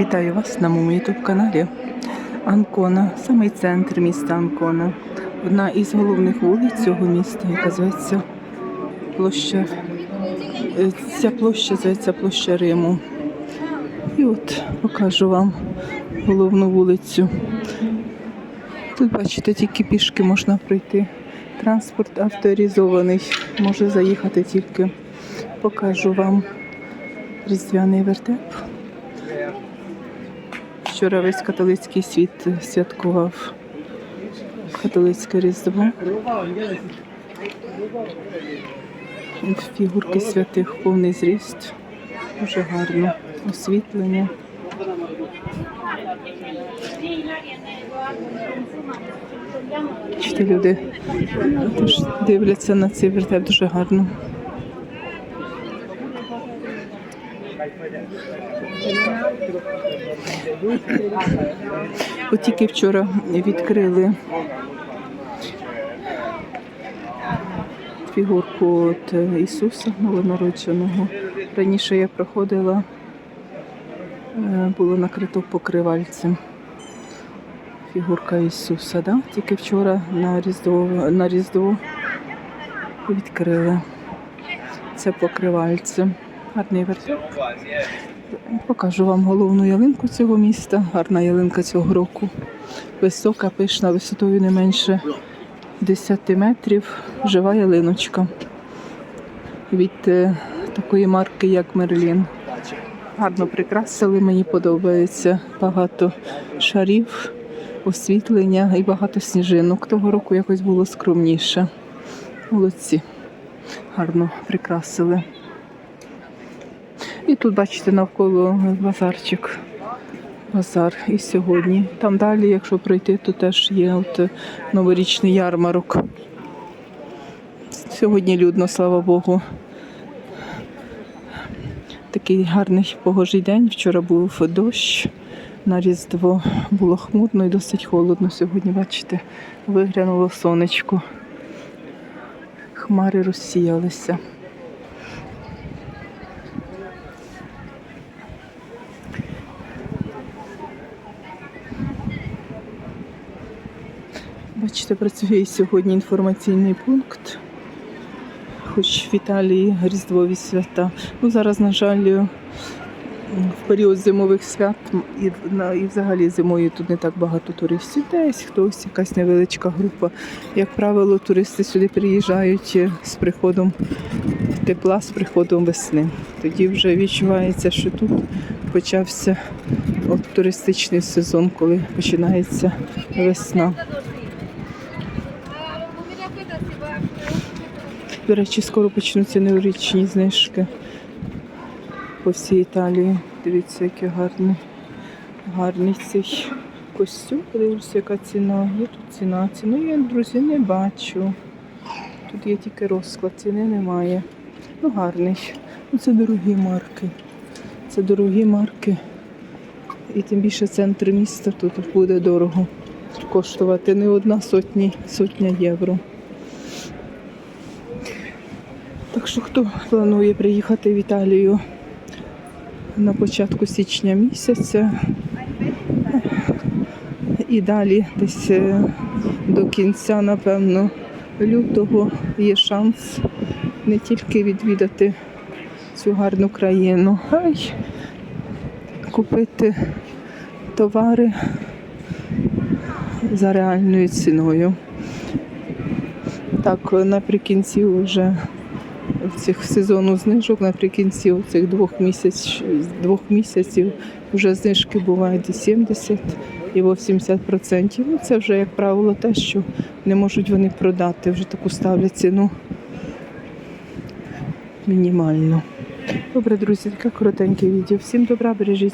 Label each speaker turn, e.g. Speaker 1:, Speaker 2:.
Speaker 1: Вітаю вас на моєму ютуб каналі Анкона, самий центр міста Анкона. Одна із головних вулиць цього міста, яка зветься площа. е, Ця площа зветься площа Риму. І от покажу вам головну вулицю. Тут, бачите, тільки пішки можна пройти. Транспорт авторизований, може заїхати тільки. Покажу вам різдвяний вертеп. Вчора весь католицький світ святкував католицьке різдво. Фігурки святих повний зріст. Дуже гарно освітлення. Люди дивляться на цей вертеп дуже гарно. От тільки вчора відкрили фігурку от Ісуса новонародженого. Раніше я проходила, е, було накрито покривальцем. Фігурка Ісуса, да? тільки вчора на Різдво, на Різдво відкрили це покривальце. Гарний вертеп. Покажу вам головну ялинку цього міста. Гарна ялинка цього року. Висока, пишна, висотою не менше 10 метрів. Жива ялиночка. Від е, такої марки, як Мерлін. Гарно прикрасили, мені подобається. Багато шарів, освітлення і багато сніжинок. Того року якось було скромніше. Молодці. Гарно прикрасили. І тут, бачите, навколо базарчик. Базар і сьогодні. Там далі, якщо пройти, то теж є от новорічний ярмарок. Сьогодні людно, слава Богу. Такий гарний погожий день. Вчора був дощ. На Різдво було хмурно і досить холодно. Сьогодні, бачите, виглянуло сонечко. Хмари розсіялися. Бачите, працює сьогодні інформаційний пункт. Хоч в Італії різдвові свята. Ну, зараз, на жаль, в період зимових свят і, і взагалі зимою тут не так багато туристів. Десь хтось, якась невеличка група. Як правило, туристи сюди приїжджають з приходом тепла, з приходом весни. Тоді вже відчувається, що тут почався от туристичний сезон, коли починається весна. До речі, скоро почнуться новорічні знижки по всій Італії. Дивіться, який гарний, гарний цей костюм. Подивлюся, яка ціна. Є тут ціна. Ціну я, друзі, не бачу. Тут є тільки розклад, ціни немає. Ну, гарний. Ну, це дорогі марки. Це дорогі марки. І тим більше центр міста тут буде дорого коштувати не одна сотні, сотня євро. Так що хто планує приїхати в Італію на початку січня місяця і далі десь е, до кінця, напевно, лютого є шанс не тільки відвідати цю гарну країну, а й купити товари за реальною ціною. Так, наприкінці вже цих сезону знижок наприкінці цих двох місяців, двох місяців вже знижки бувають і 70, і 80%. Ну, це вже, як правило, те, що не можуть вони продати. Вже таку ставлять ціну мінімальну. Добре, друзі, таке коротеньке відео. Всім добра, бережіть